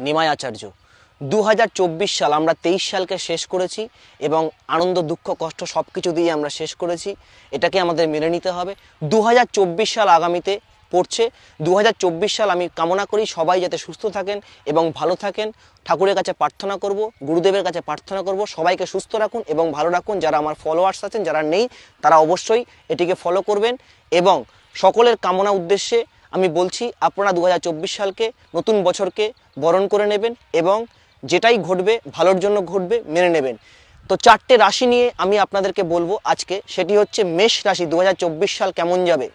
নিমাই আচার্য দু হাজার চব্বিশ সাল আমরা তেইশ সালকে শেষ করেছি এবং আনন্দ, দুঃখ, কষ্ট সব কিছু দিয়ে আমরা শেষ করেছি। এটাকে আমাদের মেনে নিতে হবে। দু হাজার চব্বিশ সাল আগামীতে পড়ছে। দু হাজার চব্বিশ সাল আমি কামনা করি সবাই যাতে সুস্থ থাকেন এবং ভালো থাকেন। ঠাকুরের কাছে প্রার্থনা করব, গুরুদেবের কাছে প্রার্থনা করব, সবাইকে সুস্থ রাখুন এবং ভালো রাখুন। যারা আমার ফলোয়ার্স আছেন, যারা নেই, তারা অবশ্যই এটিকে ফলো করবেন এবং সকলের কামনা উদ্দেশ্যে আমি বলছি আপনারা দু হাজার চব্বিশ সালকে নতুন বছরকে বরণ করে নেবেন এবং যেটাই ঘটবে, ভালোর জন্য ঘটবে, মেনে নেবেন। তো চারটে রাশি নিয়ে আমি আপনাদেরকে বলব আজকে, সেটি হচ্ছে মেষ রাশি দু হাজার চব্বিশ সাল কেমন যাবে?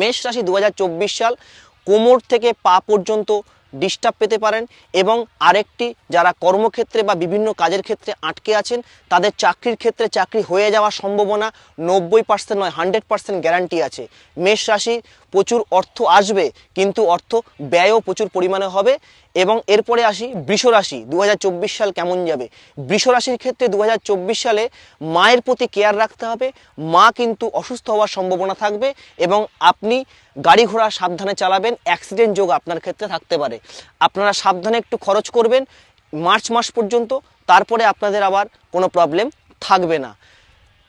মেষ রাশি দু হাজার চব্বিশ সাল কোমর থেকে পা পর্যন্ত ডিস্টার্ব পেতে পারেন এবং আরেকটি যারা কর্মক্ষেত্রে বা বিভিন্ন কাজের ক্ষেত্রে আটকে আছেন, তাদের চাকরির ক্ষেত্রে চাকরি হয়ে যাওয়ার সম্ভাবনা নব্বই পার্সেন্ট নয় হান্ড্রেড পার্সেন্ট গ্যারান্টি আছে। মেষ রাশি প্রচুর অর্থ আসবে, কিন্তু অর্থ ব্যয়ও প্রচুর পরিমাণে হবে এবং এরপরে আসি বৃষ রাশি দু সাল কেমন যাবে? বৃষ রাশির ক্ষেত্রে দু হাজার চব্বিশ সালে মায়ের প্রতি কেয়ার রাখতে হবে, মা কিন্তু অসুস্থ হওয়ার সম্ভাবনা থাকবে এবং আপনি গাড়ি ঘোড়া সাবধানে চালাবেন অ্যাক্সিডেন্ট যোগ আপনার ক্ষেত্রে থাকতে পারে আপনারা সাবধানে একটু খরচ করবেন, মার্চ মাস পর্যন্ত, তারপরে আপনাদের আবার কোনো প্রবলেম থাকবে না।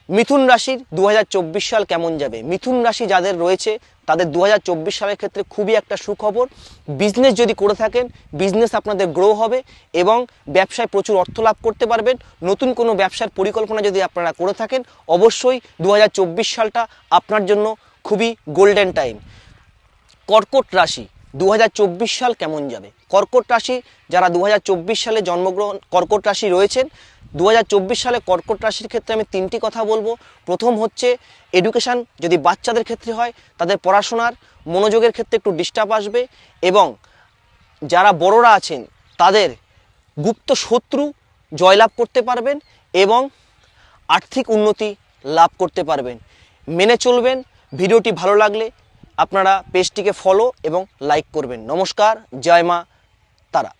মিথুন রাশির দু হাজার চব্বিশ সাল কেমন যাবে? মিথুন রাশি যাদের রয়েছে, তাদের দু হাজার চব্বিশ সালের ক্ষেত্রে খুবই একটা সুখবর। বিজনেস যদি করে থাকেন বিজনেস আপনাদের গ্রো হবে এবং ব্যবসায় প্রচুর অর্থ লাভ করতে পারবেন। নতুন কোনো ব্যবসার পরিকল্পনা যদি আপনারা করে থাকেন, অবশ্যই দু হাজার চব্বিশ সালটা আপনার জন্য খুবই গোল্ডেন টাইম কর্কট রাশি দু হাজার চব্বিশ সাল কেমন যাবে? কর্কট রাশি, যারা দু হাজার চব্বিশ সালে জন্মগ্রহণ, কর্কট রাশি রয়েছেন দু হাজার চব্বিশ সালে কর্কট রাশির ক্ষেত্রে আমি তিনটি কথা বলব। প্রথম হচ্ছে এডুকেশান যদি বাচ্চাদের ক্ষেত্রে হয়, তাদের পড়াশোনার মনোযোগের ক্ষেত্রে একটু ডিস্টার্ব আসবে এবং যারা বড়রা আছেন, তাদের গুপ্ত শত্রু জয়লাভ করতে পারবেন এবং আর্থিক উন্নতি লাভ করতে পারবেন। মেনে চলবেন, ভিডিওটি ভালো লাগলে আপনারা পেজটিকে ফলো এবং লাইক করবেন। নমস্কার জয় মা তারা।